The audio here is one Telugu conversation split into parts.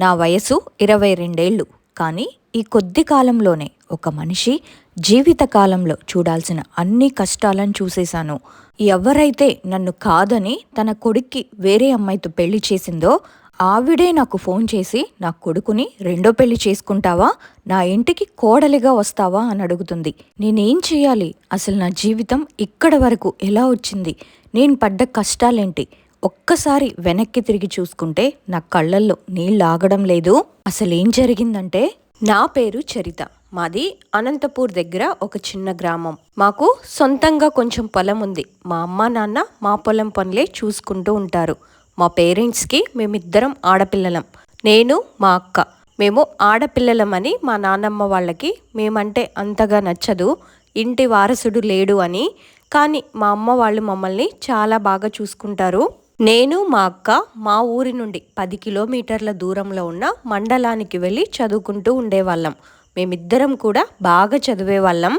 నా వయసు ఇరవై రెండేళ్ళు. కానీ ఈ కొద్ది కాలంలోనే ఒక మనిషి జీవితకాలంలో చూడాల్సిన అన్ని కష్టాలను చూసేశాను. ఎవరైతే నన్ను కాదని తన కొడుక్కి వేరే అమ్మాయితో పెళ్ళి చేసిందో ఆవిడే నాకు ఫోన్ చేసి నా కొడుకుని రెండో పెళ్ళి చేసుకుంటావా? నా ఇంటికి కోడలిగా వస్తావా? అని అడుగుతుంది. నేనేం చేయాలి? అసలు నా జీవితం ఇక్కడ వరకు ఎలా వచ్చింది? నేను పడ్డ కష్టాలేంటి? ఒక్కసారి వెనక్కి తిరిగి చూసుకుంటే నా కళ్ళల్లో నీళ్ళు ఆగడం లేదు. అసలేం జరిగిందంటే నా పేరు చరిత. మాది అనంతపూర్ దగ్గర ఒక చిన్న గ్రామం. మాకు సొంతంగా కొంచెం పొలం ఉంది. మా అమ్మ నాన్న మా పొలం పనులే చూసుకుంటూ ఉంటారు. మా పేరెంట్స్కి మేమిద్దరం ఆడపిల్లలం. నేను మా అక్క. మేము ఆడపిల్లలమని మా నాన్నమ్మ వాళ్ళకి మేమంటే అంతగా నచ్చదు ఇంటి వారసుడు లేడు అని. కానీ మా అమ్మ వాళ్ళు మమ్మల్ని చాలా బాగా చూసుకుంటారు. నేను మా అక్క మా ఊరి నుండి పది కిలోమీటర్ల దూరంలో ఉన్న మండలానికి వెళ్ళి చదువుకుంటూ ఉండేవాళ్ళం. మేమిద్దరం కూడా బాగా చదివేవాళ్ళం.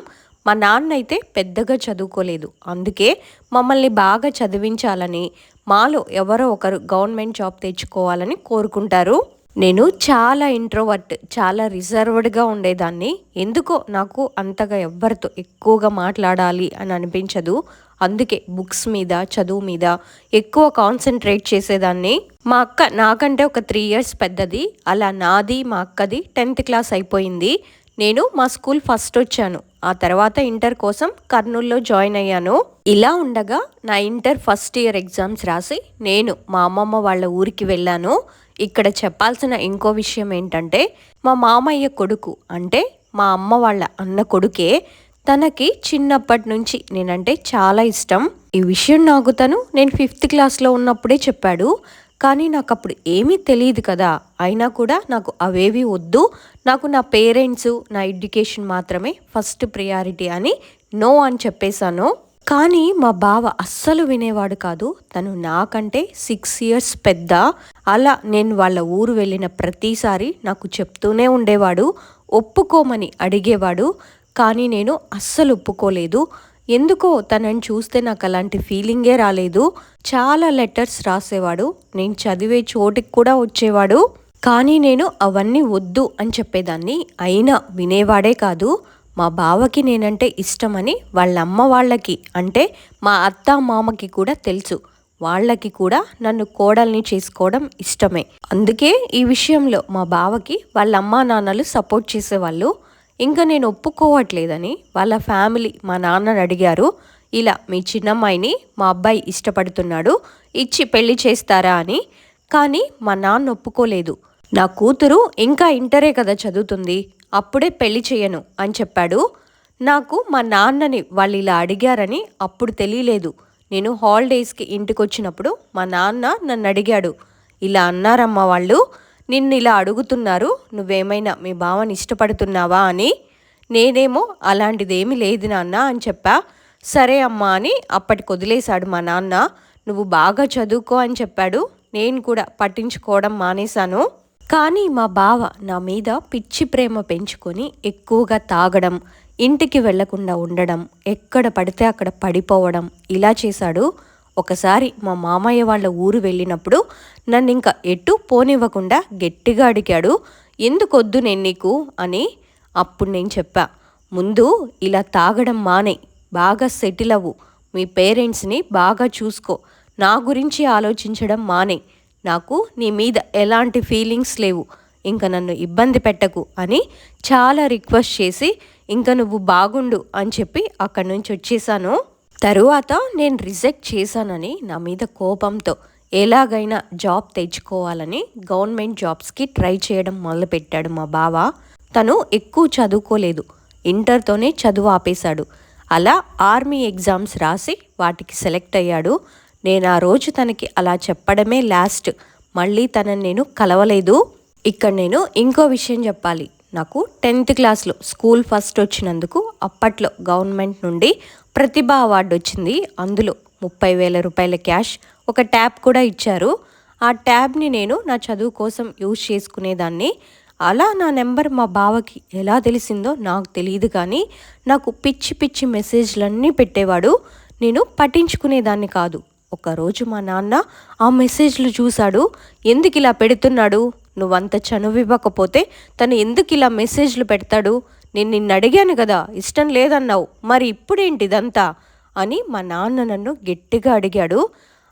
మా నాన్న అయితే పెద్దగా చదువుకోలేదు. అందుకే మమ్మల్ని బాగా చదివించాలని మాలో ఎవరో ఒకరు గవర్నమెంట్ జాబ్ తెచ్చుకోవాలని కోరుకుంటారు. నేను చాలా ఇంట్రోవర్ట్ చాలా రిజర్వ్డ్గా ఉండేదాన్ని. ఎందుకో నాకు అంతగా ఎవ్వరితో ఎక్కువగా మాట్లాడాలి అని అనిపించదు. అందుకే బుక్స్ మీద చదువు మీద ఎక్కువ కాన్సన్ట్రేట్ చేసేదాన్ని. మా అక్క నాకంటే ఒక త్రీ ఇయర్స్ పెద్దది అలా నాది మా అక్కది టెన్త్ క్లాస్ అయిపోయింది. నేను మా స్కూల్ ఫస్ట్ వచ్చాను. ఆ తర్వాత ఇంటర్ కోసం కర్నూల్లో జాయిన్ అయ్యాను. ఇలా ఉండగా నా ఇంటర్ ఫస్ట్ ఇయర్ ఎగ్జామ్స్ రాసి నేను మా అమ్మమ్మ వాళ్ళ ఊరికి వెళ్ళాను. ఇక్కడ చెప్పాల్సిన ఇంకో విషయం ఏంటంటే మా మామయ్య కొడుకు అంటే మా అమ్మ వాళ్ళ అన్న కొడుకే తనకి చిన్నప్పటి నుంచి నేనంటే చాలా ఇష్టం. ఈ విషయం నాకు తను నేను ఫిఫ్త్ క్లాస్లో ఉన్నప్పుడే చెప్పాడు. కానీ నాకు అప్పుడు ఏమీ తెలియదు కదా. అయినా కూడా నాకు అవేవి వద్దు. నాకు నా పేరెంట్స్ నా ఎడ్యుకేషన్ మాత్రమే ఫస్ట్ ప్రియారిటీ అని నో అని చెప్పేశాను. కానీ మా బావ అస్సలు వినేవాడు కాదు. తను నాకంటే సిక్స్ ఇయర్స్ పెద్ద. అలా నేను వాళ్ళ ఊరు వెళ్ళిన ప్రతిసారి నాకు చెప్తూనే ఉండేవాడు. ఒప్పుకోమని అడిగేవాడు. కానీ నేను అస్సలు ఒప్పుకోలేదు. ఎందుకో తనని చూస్తే నాకు అలాంటి ఫీలింగే రాలేదు. చాలా లెటర్స్ రాసేవాడు. నేను చదివే చోటికి కూడా వచ్చేవాడు. కానీ నేను అవన్నీ వద్దు అని చెప్పేదాన్ని అయినా వినేవాడే కాదు. మా బావకి నేనంటే ఇష్టమని వాళ్ళ అమ్మ వాళ్ళకి అంటే మా అత్త మామకి కూడా తెలుసు. వాళ్ళకి కూడా నన్ను కోడల్ని చేసుకోవడం ఇష్టమే. అందుకే ఈ విషయంలో మా బావకి వాళ్ళ అమ్మా నాన్నలు సపోర్ట్ చేసేవాళ్ళు. ఇంకా నేను ఒప్పుకోవట్లేదని వాళ్ళ ఫ్యామిలీ మా నాన్నని అడిగారు. ఇలా మీ చిన్నమ్మాయిని మా అబ్బాయి ఇష్టపడుతున్నాడు ఇచ్చి పెళ్ళి చేస్తారా అని. కానీ మా నాన్న ఒప్పుకోలేదు. నా కూతురు ఇంకా ఇంటరే కదా చదువుతుంది అప్పుడే పెళ్ళి చేయను అని చెప్పాడు. నాకు మా నాన్నని వాళ్ళు ఇలా అడిగారని అప్పుడు తెలియలేదు. నేను హాలిడేస్కి ఇంటికి వచ్చినప్పుడు మా నాన్న నన్ను అడిగాడు. ఇలా అన్నారమ్మ వాళ్ళు నిన్ను ఇలా అడుగుతున్నారు నువ్వేమైనా మీ బావని ఇష్టపడుతున్నావా అని? నేనేమో అలాంటిదేమీ లేదు నాన్న అని చెప్పా. సరే అమ్మా అని అప్పటికి వదిలేశాడు మా నాన్న. నువ్వు బాగా చదువుకో అని చెప్పాడు. నేను కూడా పట్టించుకోవడం మానేశాను. కానీ మా బావ నా మీద పిచ్చి ప్రేమ పెంచుకొని ఎక్కువగా తాగడం ఇంటికి వెళ్ళకుండా ఉండడం ఎక్కడ పడితే అక్కడ పడిపోవడం ఇలా చేశాడు. ఒకసారి మా మామయ్య వాళ్ళ ఊరు వెళ్ళినప్పుడు నన్ను ఇంకా ఎటు పోనివ్వకుండా గట్టిగా అడిగాడు. ఎందుకొద్దు నేను నీకు? అని అప్పుడు నేను చెప్పా. ముందు ఇలా తాగడం మానే బాగా సెటిల్ అవ్వు. మీ పేరెంట్స్ని బాగా చూసుకో. నా గురించి ఆలోచించడం మానే. నాకు నీ మీద ఎలాంటి ఫీలింగ్స్ లేవు. ఇంకా నన్ను ఇబ్బంది పెట్టకు అని చాలా రిక్వెస్ట్ చేసి ఇంకా నువ్వు బాగుండు అని చెప్పి అక్కడి నుంచి వచ్చేసాను. తరువాత నేను రిజెక్ట్ చేశానని నా మీద కోపంతో ఎలాగైనా జాబ్ తెచ్చుకోవాలని గవర్నమెంట్ జాబ్స్కి ట్రై చేయడం మొదలుపెట్టాడు మా బావ. తను ఎక్కువ చదువుకోలేదు. ఇంటర్తోనే చదువు ఆపేశాడు. అలా ఆర్మీ ఎగ్జామ్స్ రాసి వాటికి సెలెక్ట్ అయ్యాడు. నేను ఆ రోజు తనకి అలా చెప్పడమే లాస్ట్. మళ్ళీ తనని నేను కలవలేదు. ఇక్కడ నేను ఇంకో విషయం చెప్పాలి. నాకు టెన్త్ క్లాస్లో స్కూల్ ఫస్ట్ వచ్చినందుకు అప్పట్లో గవర్నమెంట్ నుండి ప్రతిభ అవార్డు వచ్చింది. అందులో ముప్పై వేల రూపాయల క్యాష్ ఒక ట్యాబ్ కూడా ఇచ్చారు. ఆ ట్యాబ్ని నేను నా చదువు కోసం యూజ్ చేసుకునేదాన్ని. అలా నా నెంబర్ మా బావకి ఎలా తెలిసిందో నాకు తెలియదు కానీ నాకు పిచ్చి పిచ్చి మెసేజ్లన్నీ పెట్టేవాడు. నేను పట్టించుకునేదాన్ని కాదు. ఒకరోజు మా నాన్న ఆ మెసేజ్లు చూశాడు. ఎందుకు ఇలా పెడుతున్నాడు? నువ్వంత చనువివ్వకపోతే తను ఎందుకు ఇలా మెసేజ్లు పెడతాడు? నేను నిన్ను అడిగాను కదా ఇష్టం లేదన్నావు. మరి ఇప్పుడేంటి ఇదంతా అని మా నాన్న నన్ను గట్టిగా అడిగాడు.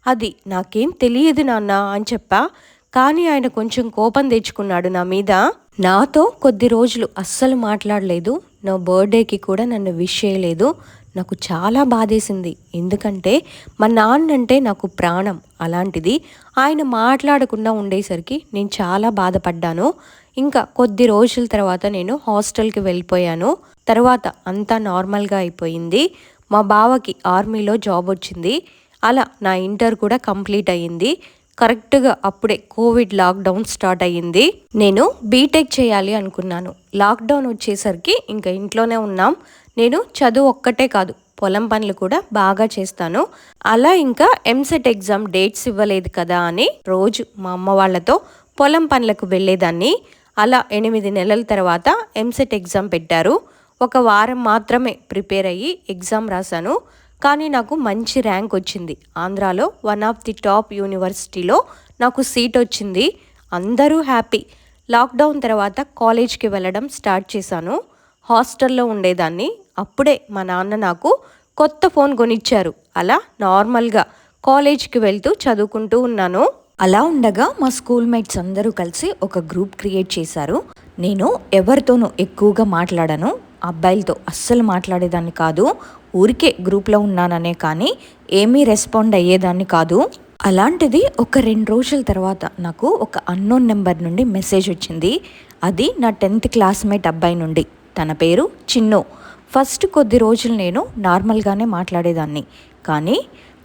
అది నాకేం తెలియదు నాన్న అని చెప్పా. కానీ ఆయన కొంచెం కోపం తెచ్చుకున్నాడు నా మీద. నాతో కొద్ది రోజులు అస్సలు మాట్లాడలేదు. నా బర్త్డేకి కూడా నన్ను విష్ చేయలేదు. నాకు చాలా బాధేసింది. ఎందుకంటే మా నాన్న అంటే నాకు ప్రాణం అలాంటిది. ఆయన మాట్లాడకుండా ఉండేసరికి నేను చాలా బాధపడ్డాను. ఇంకా కొద్ది రోజుల తర్వాత నేను హాస్టల్కి వెళ్ళిపోయాను. తర్వాత అంతా నార్మల్గా అయిపోయింది. మా బావకి ఆర్మీలో జాబ్ వచ్చింది. అలా నా ఇంటర్ కూడా కంప్లీట్ అయ్యింది. కరెక్ట్గా అప్పుడే కోవిడ్ లాక్డౌన్ స్టార్ట్ అయ్యింది. నేను బీటెక్ చేయాలి అనుకున్నాను. లాక్డౌన్ వచ్చేసరికి ఇంకా ఇంట్లోనే ఉన్నాం. నేను చదువు ఒక్కటే కాదు పొలం పనులు కూడా బాగా చేస్తాను. అలా ఇంకా ఎంసెట్ ఎగ్జామ్ డేట్స్ ఇవ్వలేదు కదా అని రోజు మా అమ్మ వాళ్ళతో పొలం పనులకు వెళ్ళేదాన్ని. అలా ఎనిమిది నెలల తర్వాత ఎంసెట్ ఎగ్జామ్ పెట్టారు. ఒక వారం మాత్రమే ప్రిపేర్ అయ్యి ఎగ్జామ్ రాశాను. కానీ నాకు మంచి ర్యాంక్ వచ్చింది. ఆంధ్రాలో వన్ ఆఫ్ ది టాప్ యూనివర్సిటీలో నాకు సీట్ వచ్చింది. అందరూ హ్యాపీ. లాక్డౌన్ తర్వాత కాలేజ్కి వెళ్ళడం స్టార్ట్ చేశాను. హాస్టల్లో ఉండేదాన్ని. అప్పుడే మా నాన్న నాకు కొత్త ఫోన్ కొనిచ్చారు. అలా నార్మల్గా కాలేజ్కి వెళ్తూ చదువుకుంటూ ఉన్నాను. అలా ఉండగా మా స్కూల్ మేట్స్ అందరూ కలిసి ఒక గ్రూప్ క్రియేట్ చేశారు. నేను ఎవరితోనూ ఎక్కువగా మాట్లాడను అబ్బాయిలతో అస్సలు మాట్లాడేదాన్ని కాదు ఊరికే గ్రూప్లో ఉన్నాననే కానీ ఏమీ రెస్పాండ్ అయ్యేదాన్ని కాదు. అలాంటిది ఒక రెండు రోజుల తర్వాత నాకు ఒక అన్నోన్ నెంబర్ నుండి మెసేజ్ వచ్చింది. అది నా టెన్త్ క్లాస్మేట్ అబ్బాయి నుండి. తన పేరు చిన్ను. ఫస్ట్ కొద్ది రోజులు నేను నార్మల్గానే మాట్లాడేదాన్ని. కానీ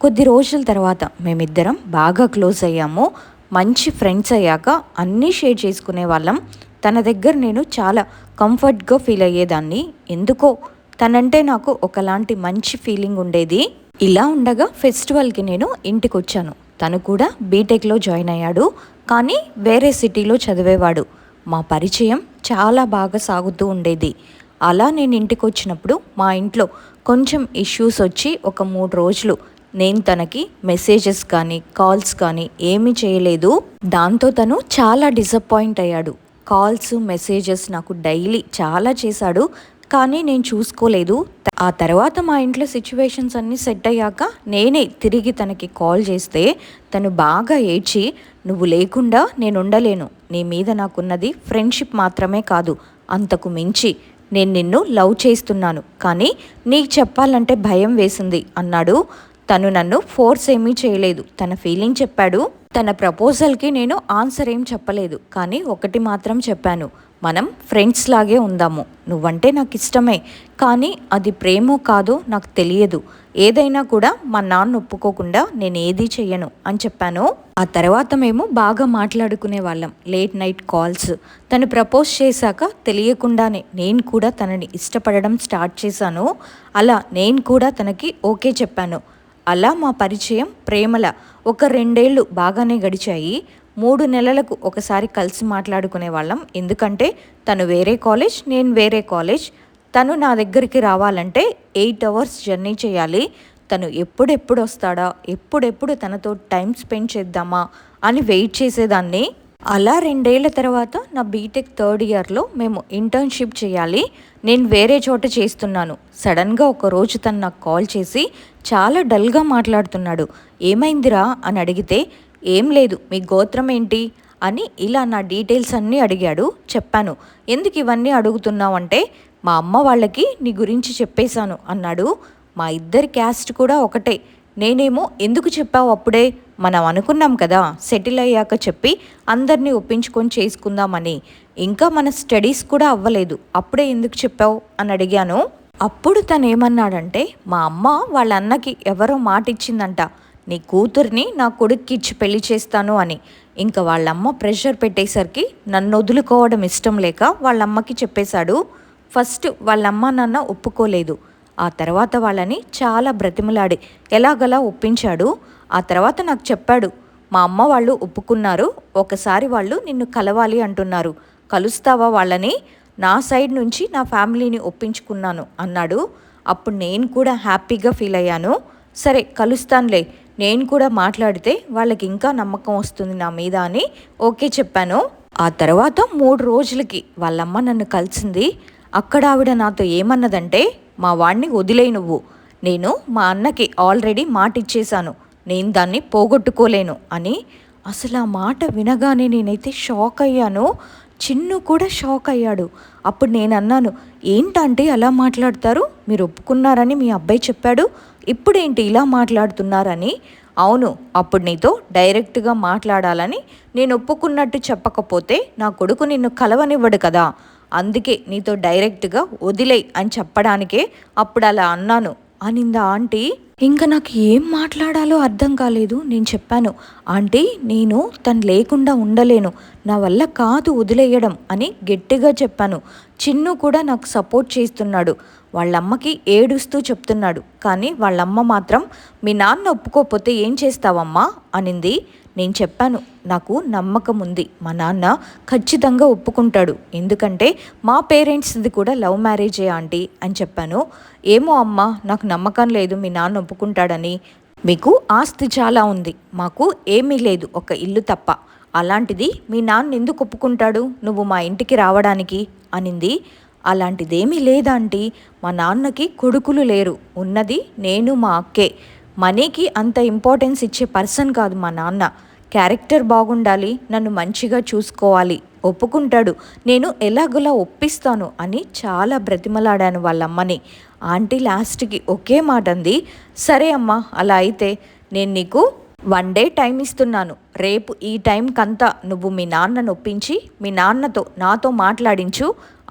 కొద్ది రోజుల తర్వాత మేమిద్దరం బాగా క్లోజ్ అయ్యాము. మంచి ఫ్రెండ్స్ అయ్యాక అన్నీ షేర్ చేసుకునే వాళ్ళం. తన దగ్గర నేను చాలా కంఫర్ట్గా ఫీల్ అయ్యేదాన్ని. ఎందుకో తనంటే నాకు ఒకలాంటి మంచి ఫీలింగ్ ఉండేది. ఇలా ఉండగా ఫెస్టివల్కి నేను ఇంటికి వచ్చాను తను కూడా బీటెక్లో జాయిన్ అయ్యాడు. కానీ వేరే సిటీలో చదివేవాడు. మా పరిచయం చాలా బాగా సాగుతూ ఉండేది. అలా నేను ఇంటికి వచ్చినప్పుడు మా ఇంట్లో కొంచెం ఇష్యూస్ వచ్చి ఒక మూడు రోజులు నేను తనకి మెసేజెస్ కానీ కాల్స్ కానీ ఏమీ చేయలేదు. దాంతో తను చాలా డిసప్పాయింట్ అయ్యాడు. కాల్స్ మెసేజెస్ నాకు డైలీ చాలా చేశాడు. కానీ నేను చూసుకోలేదు. ఆ తర్వాత మా ఇంట్లో సిచ్యువేషన్స్ అన్నీ సెట్ అయ్యాక నేనే తిరిగి తనకి కాల్ చేస్తే తను బాగా ఏడ్చి నువ్వు లేకుండా నేను ఉండలేను. నీ మీద నాకున్నది ఫ్రెండ్షిప్ మాత్రమే కాదు. అంతకు మించి నేను నిన్ను లవ్ చేస్తున్నాను. కానీ నీకు చెప్పాలంటే భయం వేసింది అన్నాడు. తను నన్ను ఫోర్స్ ఏమీ చేయలేదు. తన ఫీలింగ్ చెప్పాడు. తన ప్రపోజల్కి నేను ఆన్సర్ ఏం చెప్పలేదు. కానీ ఒకటి మాత్రం చెప్పాను. మనం ఫ్రెండ్స్ లాగే ఉందాము. నువ్వంటే నాకు ఇష్టమే కానీ అది ప్రేమో కాదో నాకు తెలియదు. ఏదైనా కూడా మా నాన్న ఒప్పుకోకుండా నేను ఏదీ చెయ్యను అని చెప్పాను. ఆ తర్వాత మేము బాగా మాట్లాడుకునే వాళ్ళం. Late night calls. తను ప్రపోజ్ చేశాక తెలియకుండానే నేను కూడా తనని ఇష్టపడడం స్టార్ట్ చేశాను. అలా నేను కూడా తనకి ఓకే చెప్పాను. అలా మా పరిచయం ప్రేమల ఒక రెండేళ్ళు బాగానే గడిచాయి. మూడు నెలలకు ఒకసారి కలిసి మాట్లాడుకునే వాళ్ళం. ఎందుకంటే తను వేరే కాలేజ్ నేను వేరే కాలేజ్. తను నా దగ్గరికి రావాలంటే ఎయిట్ అవర్స్ జర్నీ చేయాలి. తను ఎప్పుడెప్పుడు వస్తాడా ఎప్పుడెప్పుడు తనతో టైం స్పెండ్ చేద్దామా అని వెయిట్ చేసేదాన్ని. అలా రెండేళ్ళ తర్వాత నా బీటెక్ థర్డ్ ఇయర్లో మేము ఇంటర్న్షిప్ చేయాలి. నేను వేరే చోట చేస్తున్నాను. సడన్గా ఒక రోజు తను నాకు కాల్ చేసి చాలా డల్గా మాట్లాడుతున్నాడు. ఏమైందిరా? అని అడిగితే ఏం లేదు. మీ గోత్రం ఏంటి? అని ఇలా నా డీటెయిల్స్ అన్నీ అడిగాడు. చెప్పాను. ఎందుకు ఇవన్నీ అడుగుతున్నావు అంటే మా అమ్మ వాళ్ళకి నీ గురించి చెప్పేశాను అన్నాడు. మా ఇద్దరి క్యాస్ట్ కూడా ఒకటే. నేనేమో ఎందుకు చెప్పావు అప్పుడే? మనం అనుకున్నాం కదా సెటిల్ అయ్యాక చెప్పి అందరినీ ఒప్పించుకొని చేసుకుందామని. ఇంకా మన స్టడీస్ కూడా అవ్వలేదు. అప్పుడే ఎందుకు చెప్పావు? అని అడిగాను. అప్పుడు తను ఏమన్నాడంటే మా అమ్మ వాళ్ళ అన్నకి ఎవరో మాట ఇచ్చిందంట. నీ కూతుర్ని నా కొడుక్కి ఇచ్చి పెళ్ళి చేస్తాను అని. ఇంకా వాళ్ళమ్మ ప్రెషర్ పెట్టేసరికి నన్ను వదులుకోవడం ఇష్టం లేక వాళ్ళమ్మకి చెప్పేశాడు. ఫస్ట్ వాళ్ళమ్మ నాన్న ఒప్పుకోలేదు. ఆ తర్వాత వాళ్ళని చాలా బ్రతిమలాడి ఎలాగలా ఒప్పించాడు? ఆ తర్వాత నాకు చెప్పాడు మా అమ్మ వాళ్ళు ఒప్పుకున్నారు ఒకసారి వాళ్ళు నిన్ను కలవాలి అంటున్నారు. కలుస్తావా వాళ్ళని? నా సైడ్ నుంచి నా ఫ్యామిలీని ఒప్పించుకున్నాను అన్నాడు. అప్పుడు నేను కూడా హ్యాపీగా ఫీల్ అయ్యాను. సరే కలుస్తానులే. నేను కూడా మాట్లాడితే వాళ్ళకి ఇంకా నమ్మకం వస్తుంది నా మీద అని ఓకే చెప్పాను. ఆ తర్వాత మూడు రోజులకి వాళ్ళమ్మ నన్ను కలిసింది. అక్కడ ఆవిడ నాతో ఏమన్నదంటే మా వాడిని వదిలే నువ్వు. నేను మా అన్నకి ఆల్రెడీ మాట ఇచ్చేశాను నేను దాన్ని పోగొట్టుకోలేను అని అసలు ఆ మాట వినగానే నేనైతే షాక్ అయ్యాను. చిన్ను కూడా షాక్ అయ్యాడు. అప్పుడు నేను అన్నాను ఏంటంటే అలా మాట్లాడతారు? మీరు ఒప్పుకున్నారని మీ అబ్బాయి చెప్పాడు. ఇప్పుడేంటి ఇలా మాట్లాడుతున్నారని? అవును అప్పుడు నీతో డైరెక్ట్గా మాట్లాడాలని నేను ఒప్పుకున్నట్టు చెప్పకపోతే నా కొడుకు నిన్ను కలవనివ్వడు కదా. అందుకే నీతో డైరెక్ట్గా వదిలే అని చెప్పడానికే అప్పుడు అలా అన్నాను అనిందా ఆంటీ. ఇంకా నాకు ఏం మాట్లాడాలో అర్థం కాలేదు నేను చెప్పాను. ఆంటీ నేను తను లేకుండా ఉండలేను. నా వల్ల కాదు వదిలేయడం అని గట్టిగా చెప్పాను. చిన్ను కూడా నాకు సపోర్ట్ చేస్తున్నాడు. వాళ్ళమ్మకి ఏడుస్తూ చెప్తున్నాడు. కానీ వాళ్ళమ్మ మాత్రం మీ నాన్న ఒప్పుకోకపోతే ఏం చేస్తావమ్మా? అనింది. నేను చెప్పాను. నాకు నమ్మకం ఉంది. మా నాన్న ఖచ్చితంగా ఒప్పుకుంటాడు. ఎందుకంటే మా పేరెంట్స్ది కూడా లవ్ మ్యారేజే ఆంటీ అని చెప్పాను. ఏమో అమ్మ నాకు నమ్మకం లేదు మీ నాన్న ఒప్పుకుంటాడని. మీకు ఆస్తి చాలా ఉంది మాకు ఏమీ లేదు ఒక ఇల్లు తప్ప. అలాంటిది మీ నాన్న ఎందుకు ఒప్పుకుంటాడు? నువ్వు మా ఇంటికి రావడానికి అనింది. అలాంటిదేమీ లేదంటీ మా నాన్నకి కొడుకులు లేరు ఉన్నది నేను మా అక్కే. మనీకి అంత ఇంపార్టెన్స్ ఇచ్చే పర్సన్ కాదు మా నాన్న. క్యారెక్టర్ బాగుండాలి నన్ను మంచిగా చూసుకోవాలి. ఒప్పుకుంటాడు నేను ఎలాగోలా ఒప్పిస్తాను అని చాలా బ్రతిమలాడాను వాళ్ళమ్మని. ఆంటీ లాస్ట్కి ఒకే మాట అంది సరే అమ్మా అలా అయితే నేను నీకు వన్ డే టైం ఇస్తున్నాను. రేపు ఈ టైంకంతా నువ్వు మీ నాన్నను ఒప్పించి మీ నాన్నతో నాతో మాట్లాడించు.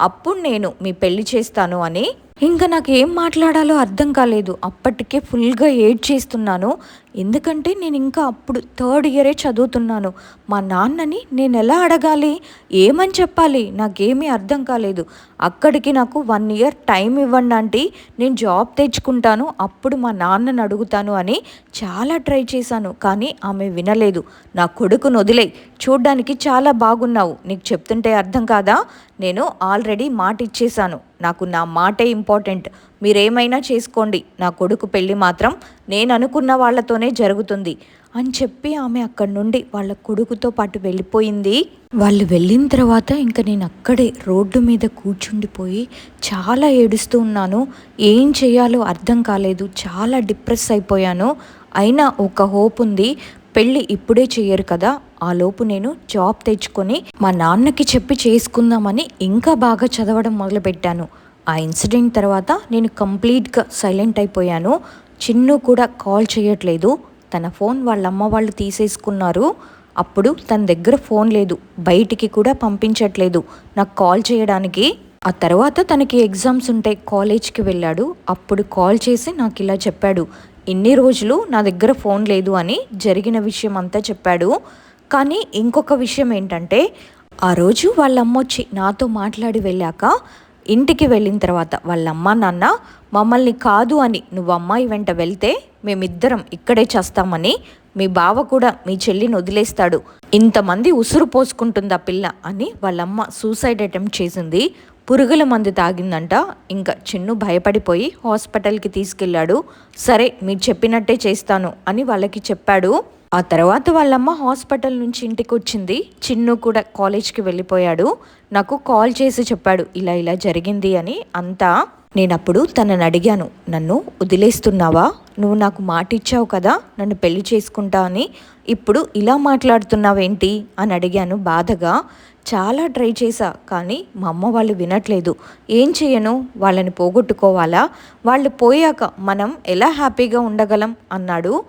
అప్పుడు నేను మీ పెళ్ళి చేస్తాను అని ఇంకా నాకు ఏం మాట్లాడాలో అర్థం కాలేదు. అప్పటికే ఫుల్గా ఏడ్ చేస్తున్నాను ఎందుకంటే నేను ఇంకా అప్పుడు థర్డ్ ఇయరే చదువుతున్నాను. మా నాన్నని నేను ఎలా అడగాలి? ఏమని చెప్పాలి? నాకేమీ అర్థం కాలేదు. అక్కడికి నాకు వన్ ఇయర్ టైం ఇవ్వండి అంటే నేను జాబ్ తెచ్చుకుంటాను. అప్పుడు మా నాన్నని అడుగుతాను అని చాలా ట్రై చేశాను. కానీ ఆమె వినలేదు. నా కొడుకును వదిలే. చూడ్డానికి చాలా బాగున్నావు. నీకు చెప్తుంటే అర్థం కాదా? నేను ఆల్రెడీ మాట ఇచ్చేశాను నాకు నా మాటే ఇంపార్టెంట్. మీరేమైనా చేసుకోండి. నా కొడుకు పెళ్ళి మాత్రం నేను అనుకున్న వాళ్ళతోనే జరుగుతుంది. అని చెప్పి ఆమె అక్కడి నుండి వాళ్ళ కొడుకుతో పాటు వెళ్ళిపోయింది. వాళ్ళు వెళ్ళిన తర్వాత ఇంకా నేను అక్కడే రోడ్డు మీద కూర్చుండిపోయి చాలా ఏడుస్తూ ఉన్నాను. ఏం చేయాలో అర్థం కాలేదు. చాలా డిప్రెస్ అయిపోయాను. అయినా ఒక హోప్ ఉంది. పెళ్ళి ఇప్పుడే చేయరు కదా. ఆ లోపు నేను జాబ్ తెచ్చుకొని మా నాన్నకి చెప్పి చేసుకుందామని ఇంకా బాగా చదవడం మొదలుపెట్టాను. ఆ ఇన్సిడెంట్ తర్వాత నేను కంప్లీట్గా సైలెంట్ అయిపోయాను. చిన్ను కూడా కాల్ చేయట్లేదు. తన ఫోన్ వాళ్ళ అమ్మ వాళ్ళు తీసేసుకున్నారు. అప్పుడు తన దగ్గర ఫోన్ లేదు. బయటికి కూడా పంపించట్లేదు. నాకు కాల్ చేయడానికి. ఆ తర్వాత తనకి ఎగ్జామ్స్ ఉంటాయి కాలేజ్కి వెళ్ళాడు. అప్పుడు కాల్ చేసి నాకు ఇలా చెప్పాడు. ఇన్ని రోజులు నా దగ్గర ఫోన్ లేదు అని జరిగిన విషయం అంతా చెప్పాడు. కానీ ఇంకొక విషయం ఏంటంటే ఆ రోజు వాళ్ళ అమ్మ వచ్చి నాతో మాట్లాడి వెళ్ళాక ఇంటికి వెళ్ళిన తర్వాత వాళ్ళ అమ్మ నాన్న మమ్మల్ని కాదు అని నువ్వు అమ్మాయి వెంట వెళ్తే మేమిద్దరం ఇక్కడే చేస్తామని మీ బావ కూడా మీ చెల్లిని వదిలేస్తాడు. ఇంతమంది ఉసురు పోసుకుంటుంది ఆ పిల్ల అని వాళ్ళమ్మ సూసైడ్ అటెంప్ట్ చేసింది. పురుగుల మందు తాగిందంట. ఇంకా చిన్ను భయపడిపోయి హాస్పిటల్కి తీసుకెళ్ళాడు. సరే మీరు చెప్పినట్టే చేస్తాను అని వాళ్ళకి చెప్పాడు. ఆ తర్వాత వాళ్ళమ్మ హాస్పిటల్ నుంచి ఇంటికి వచ్చింది చిన్ను కూడా కాలేజ్కి వెళ్ళిపోయాడు. నాకు కాల్ చేసి చెప్పాడు ఇలా ఇలా జరిగింది అని. అంతా నేను అప్పుడు తనని అడిగాను నన్ను వదిలేస్తున్నావా? నువ్వు నాకు మాట ఇచ్చావు కదా నన్ను పెళ్ళి చేసుకుంటా అని. ఇప్పుడు ఇలా మాట్లాడుతున్నావేంటి? అని అడిగాను బాధగా. చాలా ట్రై చేశా కానీ మా అమ్మ వాళ్ళు వినట్లేదు. ఏం చేయను? వాళ్ళని పోగొట్టుకోవాలా? వాళ్ళు పోయాక మనం ఎలా హ్యాపీగా ఉండగలం? అన్నాడు.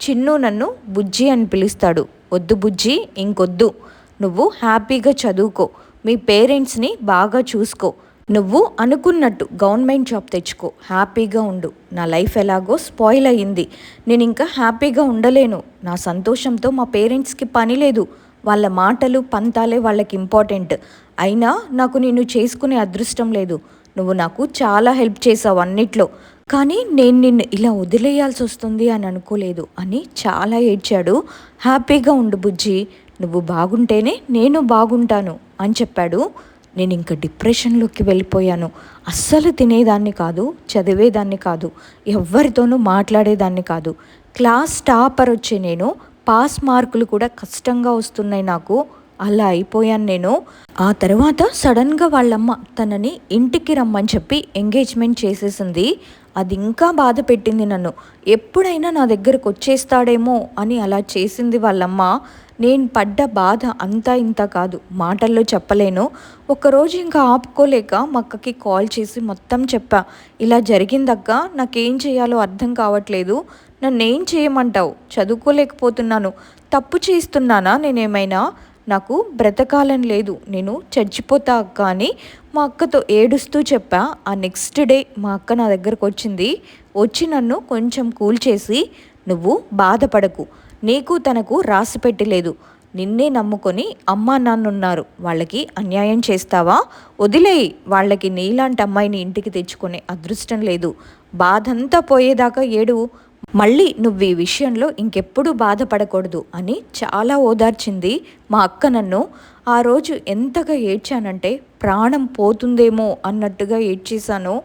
చిన్ను నన్ను బుజ్జి అని పిలుస్తాడు. వద్దు బుజ్జి ఇంకొద్దు. నువ్వు హ్యాపీగా చదువుకో. మీ పేరెంట్స్ని బాగా చూసుకో. నువ్వు అనుకున్నట్టు గవర్నమెంట్ జాబ్ తెచ్చుకో. హ్యాపీగా ఉండు. నా లైఫ్ ఎలాగో స్పాయిల్ అయ్యింది. నేను ఇంకా హ్యాపీగా ఉండలేను. నా సంతోషంతో మా పేరెంట్స్కి పని లేదు. వాళ్ళ మాటలు పంతాలే వాళ్ళకి ఇంపార్టెంట్. అయినా నాకు నేను చేసుకునే అదృష్టం లేదు. నువ్వు నాకు చాలా హెల్ప్ చేసావు అన్నిట్లో. కానీ నేను నిన్ను ఇలా వదిలేయాల్సి వస్తుంది అని అనుకోలేదు అని చాలా ఏడ్చాడు. హ్యాపీగా ఉండు బుజ్జి నువ్వు బాగుంటేనే నేను బాగుంటాను అని చెప్పాడు. నేను ఇంకా డిప్రెషన్లోకి వెళ్ళిపోయాను. అస్సలు తినేదాన్ని కాదు చదివేదాన్ని కాదు ఎవరితోనూ మాట్లాడేదాన్ని కాదు. క్లాస్ టాపర్ వచ్చే నేను పాస్ మార్కులు కూడా కష్టంగా వస్తున్నాయి నాకు. అలా అయిపోయాను నేను. ఆ తర్వాత సడన్గా వాళ్ళమ్మ తనని ఇంటికి రమ్మని చెప్పి ఎంగేజ్మెంట్ చేసేసింది. అది ఇంకా బాధ పెట్టింది నన్ను. ఎప్పుడైనా నా దగ్గరకు వచ్చేస్తాడేమో అని అలా చేసింది వాళ్ళమ్మ. నేను పడ్డ బాధ అంతా ఇంత కాదు. మాటల్లో చెప్పలేను. ఒకరోజు ఇంకా ఆపుకోలేక మా అక్కకి కాల్ చేసి మొత్తం చెప్పా. ఇలా జరిగిందక్క నాకేం చేయాలో అర్థం కావట్లేదు. నన్ను ఏం చేయమంటావు? చదువుకోలేకపోతున్నాను. తప్పు చేస్తున్నానా నేనేమైనా? నాకు బ్రతకాలని లేదు నేను చచ్చిపోతా అక్క అని మా అక్కతో ఏడుస్తూ చెప్పా. ఆ నెక్స్ట్ డే మా అక్క నా దగ్గరకు వచ్చింది. వచ్చి నన్ను కొంచెం కూల్ చేసి నువ్వు బాధపడకు నీకు తనకు రాసి పెట్టలేదు. నిన్నే నమ్ముకొని అమ్మా నాన్న ఉన్నారు వాళ్ళకి అన్యాయం చేస్తావా? వదిలేయి వాళ్ళకి నీలాంటి అమ్మాయిని ఇంటికి తెచ్చుకునే అదృష్టం లేదు. బాధంతా పోయేదాకా ఏడు మళ్ళీ నువ్వు ఈ విషయంలో ఇంకెప్పుడు బాధపడకూడదు అని చాలా ఓదార్చింది మా అక్క నన్ను. ఆ రోజు ఎంతగా ఏడ్చానంటే ప్రాణం పోతుందేమో అన్నట్టుగా ఏడ్చేశాను.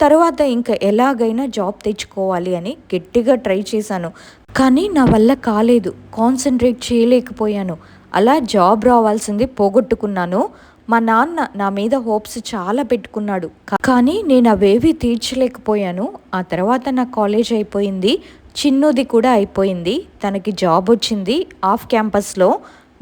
తర్వాత ఇంకా ఎలాగైనా జాబ్ తెచ్చుకోవాలి అని గట్టిగా ట్రై చేశాను. కానీ నా వల్ల కాలేదు. కాన్సన్ట్రేట్ చేయలేకపోయాను. అలా జాబ్ రావాల్సింది పోగొట్టుకున్నాను. మా నాన్న నా మీద హోప్స్ చాలా పెట్టుకున్నాడు. కానీ నేను అవేవి తీర్చలేకపోయాను. ఆ తర్వాత నా కాలేజ్ అయిపోయింది. చిన్నది కూడా అయిపోయింది. తనకి జాబ్ వచ్చింది. ఆఫ్ క్యాంపస్లో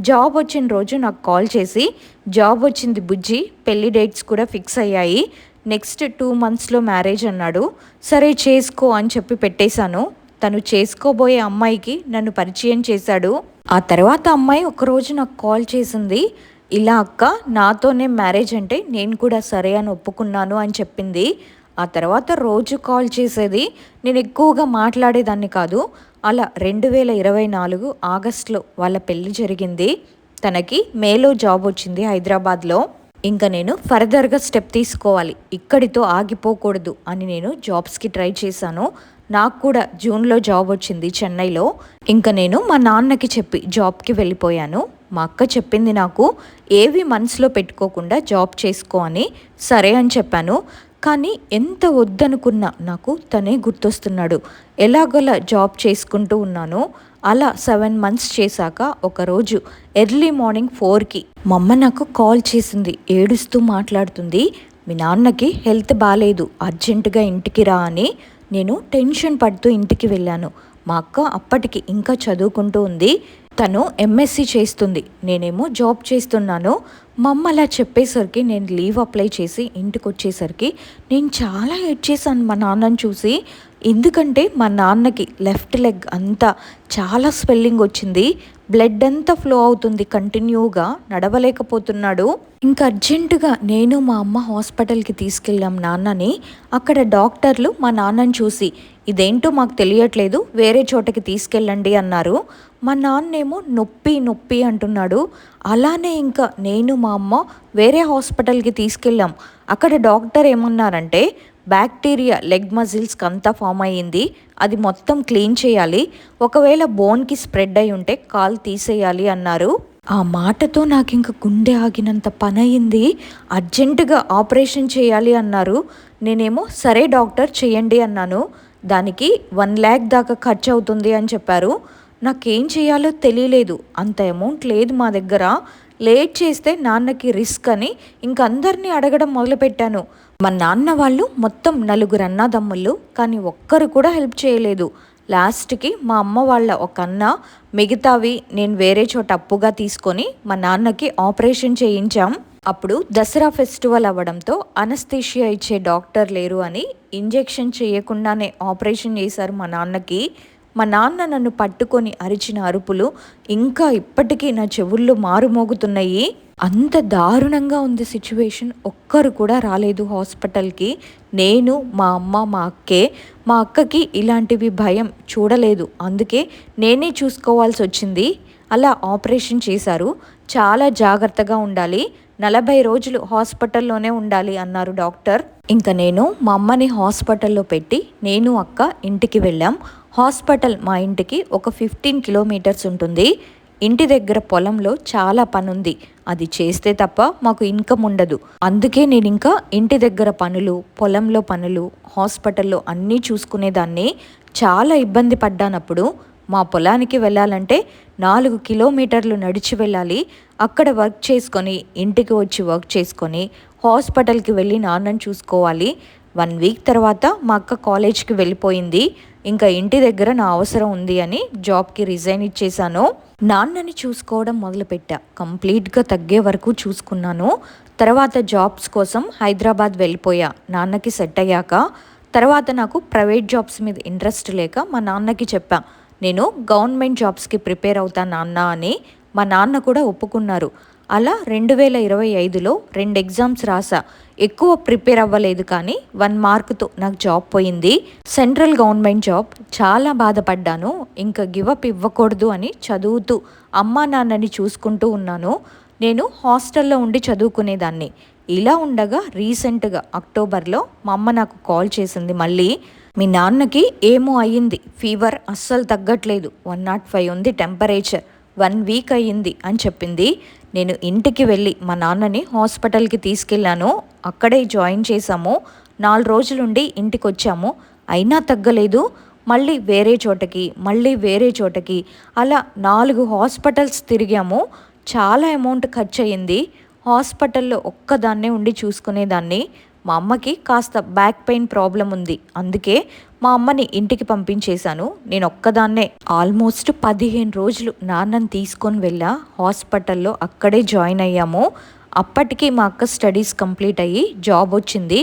జాబ్ వచ్చిన రోజు నాకు కాల్ చేసి జాబ్ వచ్చింది బుజ్జి పెళ్ళి డేట్స్ కూడా ఫిక్స్ అయ్యాయి. నెక్స్ట్ టూ మంత్స్లో మ్యారేజ్ అన్నాడు. సరే చేసుకో అని చెప్పి పెట్టేశాను. తను చేసుకోబోయే అమ్మాయికి నన్ను పరిచయం చేశాడు. ఆ తర్వాత అమ్మాయి ఒకరోజు నాకు కాల్ చేసింది. ఇలా అక్క నాతోనే మ్యారేజ్ అంటే నేను కూడా సరే అని ఒప్పుకున్నాను అని చెప్పింది. ఆ తర్వాత రోజు కాల్ చేసేది. నేను ఎక్కువగా మాట్లాడేదాన్ని కాదు. అలా రెండు వేల ఇరవై నాలుగు ఆగస్టులో వాళ్ళ పెళ్ళి జరిగింది. తనకి మేలో జాబ్ వచ్చింది హైదరాబాద్లో. ఇంకా నేను ఫర్దర్గా స్టెప్ తీసుకోవాలి. ఇక్కడితో ఆగిపోకూడదు అని నేను జాబ్స్కి ట్రై చేశాను. నాకు కూడా జూన్లో జాబ్ వచ్చింది చెన్నైలో. ఇంకా నేను మా నాన్నకి చెప్పి జాబ్కి వెళ్ళిపోయాను. మా అక్క చెప్పింది నాకు ఏవి మనసులో పెట్టుకోకుండా జాబ్ చేసుకో అని సరే అని చెప్పాను. కానీ ఎంత వద్దనుకున్నా నాకు తనే గుర్తొస్తున్నాడు. ఎలాగోలా జాబ్ చేసుకుంటూ ఉన్నాను. అలా సెవెన్ మంత్స్ చేశాక ఒకరోజు ఎర్లీ మార్నింగ్ ఫోర్కి మా అమ్మ నాకు కాల్ చేసింది ఏడుస్తూ మాట్లాడుతుంది. మీ నాన్నకి హెల్త్ బాగాలేదు అర్జెంటుగా ఇంటికి రా అని నేను టెన్షన్ పడుతూ ఇంటికి వెళ్ళాను. మా అక్క అప్పటికి ఇంకా చదువుకుంటూ ఉంది. తను ఎంఎస్సి చేస్తుంది. నేనేమో జాబ్ చేస్తున్నాను. మా అమ్మ అలా చెప్పేసరికి నేను లీవ్ అప్లై చేసి ఇంటికి వచ్చేసరికి నేను చాలా ఏడ్చేసాను మా నాన్నని చూసి. ఎందుకంటే మా నాన్నకి లెఫ్ట్ లెగ్ అంతా చాలా స్వెల్లింగ్ వచ్చింది. బ్లడ్ అంతా ఫ్లో అవుతుంది కంటిన్యూగా నడవలేకపోతున్నాడు. ఇంకా అర్జెంటుగా నేను మా అమ్మ హాస్పిటల్కి తీసుకెళ్ళాం నాన్నని. అక్కడ డాక్టర్లు మా నాన్నని చూసి ఇదేంటో మాకు తెలియట్లేదు వేరే చోటకి తీసుకెళ్ళండి అన్నారు. మా నాన్నేమో నొప్పి నొప్పి అంటున్నాడు. అలానే ఇంకా నేను మా అమ్మ వేరే హాస్పిటల్కి తీసుకెళ్ళాం. అక్కడ డాక్టర్ ఏమన్నారంటే బ్యాక్టీరియా లెగ్ మజిల్స్కి అంతా ఫామ్ అయ్యింది. అది మొత్తం క్లీన్ చేయాలి. ఒకవేళ బోన్కి స్ప్రెడ్ అయి ఉంటే కాల్ తీసేయాలి అన్నారు. ఆ మాటతో నాకు ఇంక గుండె ఆగినంత పని అయింది అర్జెంటుగా ఆపరేషన్ చేయాలి అన్నారు. నేనేమో సరే డాక్టర్ చేయండి అన్నాను. దానికి వన్ ల్యాక్ దాకా ఖర్చు అవుతుంది అని చెప్పారు. నాకేం చేయాలో తెలియలేదు. అంత అమౌంట్ లేదు మా దగ్గర. లేట్ చేస్తే నాన్నకి రిస్క్ అని ఇంకందరినీ అడగడం మొదలుపెట్టాను. మా నాన్న వాళ్ళు మొత్తం నలుగురు అన్నదమ్ముళ్ళు కానీ ఒక్కరు కూడా హెల్ప్ చేయలేదు. లాస్ట్కి మా అమ్మ వాళ్ళ ఒక అన్న మిగతావి నేను వేరే చోట అప్పుగా తీసుకొని మా నాన్నకి ఆపరేషన్ చేయించాం. అప్పుడు దసరా ఫెస్టివల్ అవ్వడంతో అనస్థీషియా ఇచ్చే డాక్టర్ లేరు అని ఇంజెక్షన్ చేయకుండానే ఆపరేషన్ చేశారు మా నాన్నకి. మా నాన్న నన్ను పట్టుకొని అరిచిన అరుపులు ఇంకా ఇప్పటికీ నా చెవుల్లో మారుమోగుతున్నాయి. అంత దారుణంగా ఉంది సిచ్యువేషన్. ఒక్కరు కూడా రాలేదు హాస్పిటల్కి. నేను మా అమ్మ మా అక్కే మా అక్కకి ఇలాంటివి భయం చూడలేదు. అందుకే నేనే చూసుకోవాల్సి వచ్చింది. అలా ఆపరేషన్ చేశారు. చాలా జాగ్రత్తగా ఉండాలి. నలభై రోజులు హాస్పిటల్లోనే ఉండాలి అన్నారు డాక్టర్. ఇంకా నేను మా అమ్మని హాస్పిటల్లో పెట్టి నేను అక్క ఇంటికి వెళ్ళాం. హాస్పిటల్ మా ఇంటికి ఒక ఫిఫ్టీన్ కిలోమీటర్స్ ఉంటుంది. ఇంటి దగ్గర పొలంలో చాలా పనుంది. అది చేస్తే తప్ప మాకు ఇన్కమ్ ఉండదు. అందుకే నేను ఇంకా ఇంటి దగ్గర పనులు పొలంలో పనులు హాస్పిటల్లో అన్నీ చూసుకునేదాన్ని చాలా ఇబ్బంది పడ్డానప్పుడు మా పొలానికి వెళ్ళాలంటే నాలుగు కిలోమీటర్లు నడిచి వెళ్ళాలి. అక్కడ వర్క్ చేసుకొని ఇంటికి వచ్చి వర్క్ చేసుకొని హాస్పిటల్కి వెళ్ళి నాన్నని చూసుకోవాలి. వన్ వీక్ తర్వాత మా అక్క కాలేజ్కి వెళ్ళిపోయింది. ఇంకా ఇంటి దగ్గర నా అవసరం ఉంది అని జాబ్కి రిజైన్ ఇచ్చేశాను. నాన్నని చూసుకోవడం మొదలుపెట్టా. కంప్లీట్గా తగ్గే వరకు చూసుకున్నాను. తర్వాత జాబ్స్ కోసం హైదరాబాద్ వెళ్ళిపోయా. నాన్నకి సెట్ అయ్యాక. తర్వాత నాకు ప్రైవేట్ జాబ్స్ మీద ఇంట్రెస్ట్ లేక మా నాన్నకి చెప్పా. నేను గవర్నమెంట్ జాబ్స్కి ప్రిపేర్ అవుతా నాన్న అని మా నాన్న కూడా ఒప్పుకున్నారు. అలా రెండు వేల ఇరవై ఐదులో రెండు ఎగ్జామ్స్ రాసా. ఎక్కువ ప్రిపేర్ అవ్వలేదు కానీ వన్ మార్క్తో నాకు జాబ్ పోయింది. Central government job. చాలా బాధపడ్డాను. ఇంకా గివప్ ఇవ్వకూడదు అని చదువుతూ అమ్మా నాన్నని చూసుకుంటూ ఉన్నాను. నేను హాస్టల్లో ఉండి చదువుకునేదాన్ని. ఇలా ఉండగా రీసెంట్గా అక్టోబర్లో మా అమ్మ నాకు కాల్ చేసింది మళ్ళీ. మీ నాన్నకి ఏమో అయ్యింది. ఫీవర్ అస్సలు తగ్గట్లేదు. వన్ నాట్ ఫైవ్ ఉంది టెంపరేచర్. వన్ వీక్ అయ్యింది అని చెప్పింది. నేను ఇంటికి వెళ్ళి మా నాన్నని హాస్పిటల్కి తీసుకెళ్ళాను. అక్కడే జాయిన్ చేశాము. నాలుగు రోజులుండి ఇంటికి వచ్చాము అయినా తగ్గలేదు. మళ్ళీ వేరే చోటకి మళ్ళీ వేరే చోటకి అలా నాలుగు హాస్పిటల్స్ తిరిగాము. చాలా అమౌంట్ ఖర్చు అయ్యింది హాస్పిటల్లో ఒక్కదాన్నే ఉండి చూసుకునేదాన్ని. మా అమ్మకి కాస్త బ్యాక్ పెయిన్ ప్రాబ్లం ఉంది అందుకే మా అమ్మని ఇంటికి పంపించేశాను. నేను ఒక్కదాన్నే. ఆల్మోస్ట్ పదిహేను రోజులు నాన్నని తీసుకొని వెళ్ళా. హాస్పిటల్లో అక్కడే జాయిన్ అయ్యాము. అప్పటికి మా అక్క స్టడీస్ కంప్లీట్ అయ్యి జాబ్ వచ్చింది.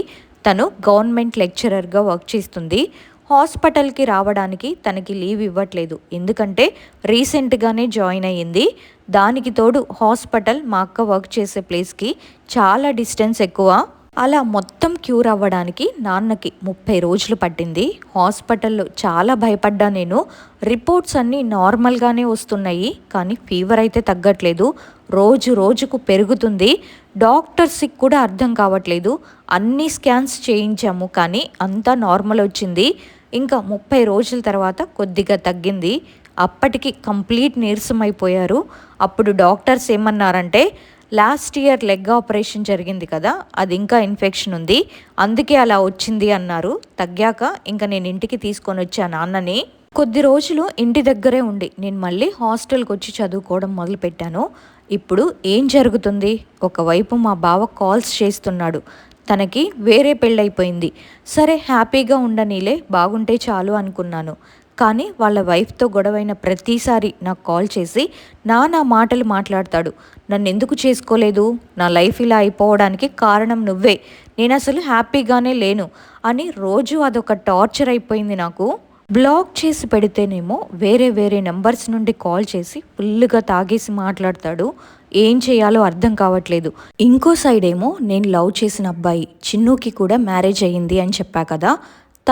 తను గవర్నమెంట్ లెక్చరర్గా వర్క్ చేస్తుంది. హాస్పిటల్కి రావడానికి తనకి లీవ్ ఇవ్వట్లేదు. ఎందుకంటే రీసెంట్గానే జాయిన్ అయ్యింది. దానికి తోడు హాస్పిటల్ మా అక్క వర్క్ చేసే ప్లేస్కి చాలా డిస్టెన్స్ ఎక్కువ. అలా మొత్తం క్యూర్ అవ్వడానికి నాన్నకి ముప్పై రోజులు పట్టింది. హాస్పిటల్లో చాలా భయపడ్డా నేను. రిపోర్ట్స్ అన్నీ నార్మల్గానే వస్తున్నాయి. కానీ ఫీవర్ అయితే తగ్గట్లేదు. రోజు రోజుకు పెరుగుతుంది. డాక్టర్స్కి కూడా అర్థం కావట్లేదు. అన్ని స్కాన్స్ చేయించాము కానీ అంతా నార్మల్ వచ్చింది. ఇంకా ముప్పై రోజుల తర్వాత కొద్దిగా తగ్గింది. అప్పటికి కంప్లీట్ నీరసం అయిపోయారు. అప్పుడు డాక్టర్స్ ఏమన్నారంటే లాస్ట్ ఇయర్ లెగ్ ఆపరేషన్ జరిగింది కదా అది ఇంకా ఇన్ఫెక్షన్ ఉంది. అందుకే అలా వచ్చింది అన్నారు. తగ్గాక ఇంకా నేను ఇంటికి తీసుకొని వచ్చా నాన్నని. కొద్ది రోజులు ఇంటి దగ్గరే ఉండి నేను మళ్ళీ హాస్టల్కి వచ్చి చదువుకోవడం మొదలుపెట్టాను. ఇప్పుడు ఏం జరుగుతుంది? ఒకవైపు మా బావ కాల్స్ చేస్తున్నాడు. తనకి వేరే పెళ్ళైపోయింది. సరే హ్యాపీగా ఉండనీలే బాగుంటే చాలు అనుకున్నాను. కానీ వాళ్ళ వైఫ్తో గొడవైన ప్రతిసారి నాకు కాల్ చేసి నా నా మాటలు మాట్లాడతాడు. నన్ను ఎందుకు చేసుకోలేదు? నా లైఫ్ ఇలా అయిపోవడానికి కారణం నువ్వే. నేను అసలు హ్యాపీగానే లేను. అని రోజు అదొక టార్చర్ అయిపోయింది నాకు. బ్లాక్ చేసి పెడితేనేమో వేరే వేరే నెంబర్స్ నుండి కాల్ చేసి ఫుల్గా తాగేసి మాట్లాడతాడు. ఏం చేయాలో అర్థం కావట్లేదు. ఇంకో సైడ్ ఏమో నేను లవ్ చేసిన అబ్బాయి చిన్నుకి కూడా మ్యారేజ్ అయ్యింది అని చెప్పా కదా.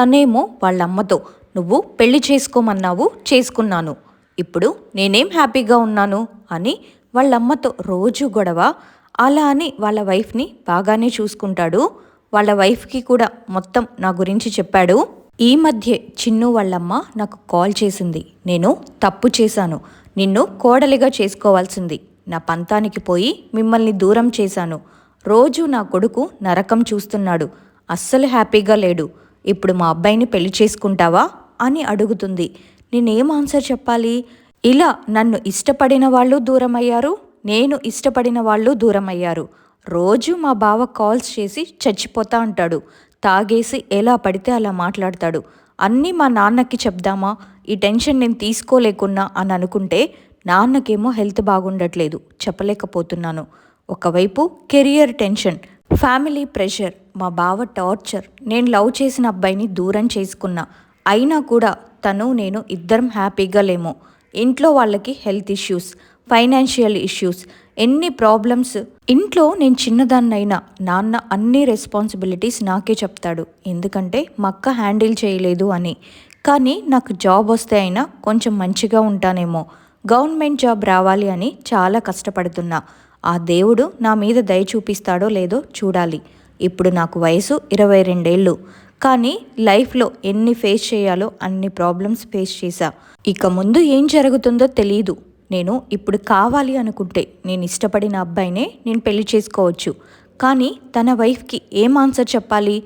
తనేమో వాళ్ళ అమ్మతో నువ్వు పెళ్ళి చేసుకోమన్నావు చేసుకున్నాను. ఇప్పుడు నేనేం హ్యాపీగా ఉన్నాను? అని వాళ్ళమ్మతో రోజు గొడవ. అలా అని వాళ్ళ వైఫ్ని బాగానే చూసుకుంటాడు. వాళ్ళ వైఫ్కి కూడా మొత్తం నా గురించి చెప్పాడు. ఈ మధ్య చిన్ను వాళ్ళమ్మ నాకు కాల్ చేసింది. నేను తప్పు చేశాను. నిన్ను కోడలిగా చేసుకోవాల్సింది. నా పంతానికి పోయి మిమ్మల్ని దూరం చేశాను. రోజు నా కొడుకు నరకం చూస్తున్నాడు. అస్సలు హ్యాపీగా లేడు. ఇప్పుడు మా అబ్బాయిని పెళ్ళి చేసుకుంటావా? అని అడుగుతుంది. నేనేం ఆన్సర్ చెప్పాలి? ఇలా నన్ను ఇష్టపడిన వాళ్ళు దూరమయ్యారు నేను ఇష్టపడిన వాళ్ళు దూరం అయ్యారు రోజు మా బావ కాల్స్ చేసి చచ్చిపోతా అంటాడు. తాగేసి ఎలా పడితే అలా మాట్లాడతాడు. అన్నీ మా నాన్నకి చెప్దామా? ఈ టెన్షన్ నేను తీసుకోలేకున్నా అని అనుకుంటే నాన్నకేమో హెల్త్ బాగుండట్లేదు చెప్పలేకపోతున్నాను. ఒకవైపు కెరియర్ టెన్షన్ ఫ్యామిలీ ప్రెషర్ మా బావ టార్చర్ నేను లవ్ చేసిన అబ్బాయిని దూరం చేసుకున్నా. అయినా కూడా తను నేను ఇద్దరం హ్యాపీగా లేము. ఇంట్లో వాళ్ళకి హెల్త్ ఇష్యూస్ ఫైనాన్షియల్ ఇష్యూస్ ఎన్ని ప్రాబ్లమ్స్. ఇంట్లో నేను చిన్నదాన్నైనా నాన్న అన్ని రెస్పాన్సిబిలిటీస్ నాకే చెప్తాడు. ఎందుకంటే మా అక్క హ్యాండిల్ చేయలేదు అని. కానీ నాకు జాబ్ వస్తే అయినా కొంచెం మంచిగా ఉంటానేమో. గవర్నమెంట్ జాబ్ రావాలి అని చాలా కష్టపడుతున్నా. ఆ దేవుడు నా మీద దయ చూపిస్తాడో లేదో చూడాలి. ఇప్పుడు నాకు వయసు ఇరవై రెండేళ్ళు. కానీ లైఫ్లో ఎన్ని ఫేస్ చేయాలో అన్ని ప్రాబ్లమ్స్ ఫేస్ చేశా. ఇక ముందు ఏం జరుగుతుందో తెలియదు నేను ఇప్పుడు కావాలి అనుకుంటే నేను ఇష్టపడిన అబ్బాయినే నేను పెళ్ళి చేసుకోవచ్చు. కానీ తన వైఫ్కి ఏం ఆన్సర్ చెప్పాలి?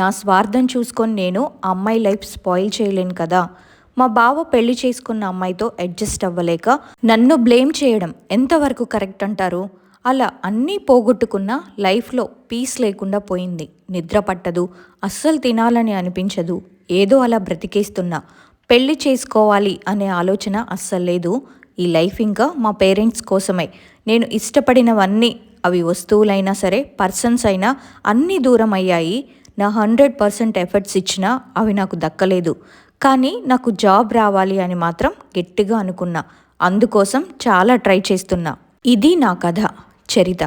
నా స్వార్థం చూసుకొని నేను అమ్మాయి లైఫ్ స్పాయిల్ చేయలేను కదా. మా బావ పెళ్ళి చేసుకున్న అమ్మాయితో అడ్జస్ట్ అవ్వలేక నన్ను బ్లేమ్ చేయడం ఎంతవరకు కరెక్ట్ అంటారు? అలా అన్నీ పోగొట్టుకున్న లైఫ్లో పీస్ లేకుండా పోయింది. నిద్ర పట్టదు అస్సలు తినాలని అనిపించదు. ఏదో అలా బ్రతికేస్తున్నా. పెళ్ళి చేసుకోవాలి అనే ఆలోచన అస్సలు లేదు. ఈ లైఫ్ ఇంకా మా పేరెంట్స్ కోసమే. నేను ఇష్టపడినవన్నీ అవి వస్తువులైనా సరే పర్సన్స్ అయినా అన్నీ దూరం అయ్యాయి. నా హండ్రెడ్ పర్సెంట్ ఎఫర్ట్స్ ఇచ్చినా అవి నాకు దక్కలేదు. కానీ నాకు జాబ్ రావాలి అని మాత్రం గట్టిగా అనుకున్నా. అందుకోసం చాలా ట్రై చేస్తున్నా. ఇది నా కథ. చరిత.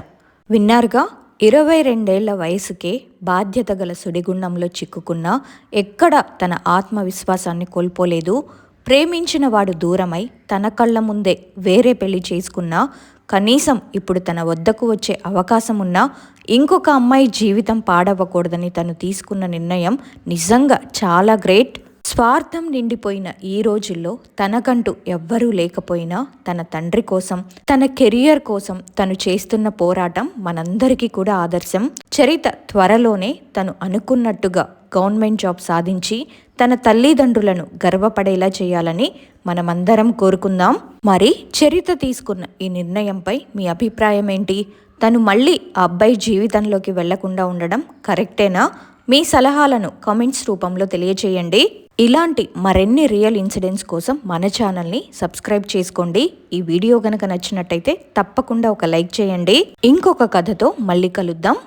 విన్నారుగా? ఇరవై రెండేళ్ళ వయసుకే బాధ్యత గల సుడిగుండంలో చిక్కుకున్న ఎక్కడ తన ఆత్మవిశ్వాసాన్ని కోల్పోలేదు ప్రేమించిన వాడు దూరమై తన కళ్ళ ముందే వేరే పెళ్ళి చేసుకున్నా కనీసం ఇప్పుడు తన వద్దకు వచ్చే అవకాశం ఉన్నా ఇంకొక అమ్మాయి జీవితం పాడవ్వకూడదని తను తీసుకున్న నిర్ణయం నిజంగా చాలా గ్రేట్. స్వార్థం నిండిపోయిన ఈ రోజుల్లో తనకంటూ ఎవ్వరూ లేకపోయినా తన తండ్రి కోసం తన కెరియర్ కోసం తను చేస్తున్న పోరాటం మనందరికీ కూడా ఆదర్శం. చరిత త్వరలోనే తను అనుకున్నట్టుగా గవర్నమెంట్ జాబ్ సాధించి తన తల్లిదండ్రులను గర్వపడేలా చేయాలని మనమందరం కోరుకుందాం. మరి చరిత తీసుకున్న ఈ నిర్ణయంపై మీ అభిప్రాయం ఏంటి? తను మళ్ళీ ఆ అబ్బాయి జీవితంలోకి వెళ్ళకుండా ఉండడం కరెక్టేనా? మీ సలహాలను కామెంట్స్ రూపంలో తెలియచేయండి. ఇలాంటి మరెన్ని రియల్ ఇన్సిడెంట్స్ కోసం మన ఛానల్ని సబ్స్క్రైబ్ చేసుకోండి. ఈ వీడియో గనక నచ్చినట్టయితే తప్పకుండా ఒక లైక్ చేయండి. ఇంకొక కథతో మళ్ళీ కలుద్దాం.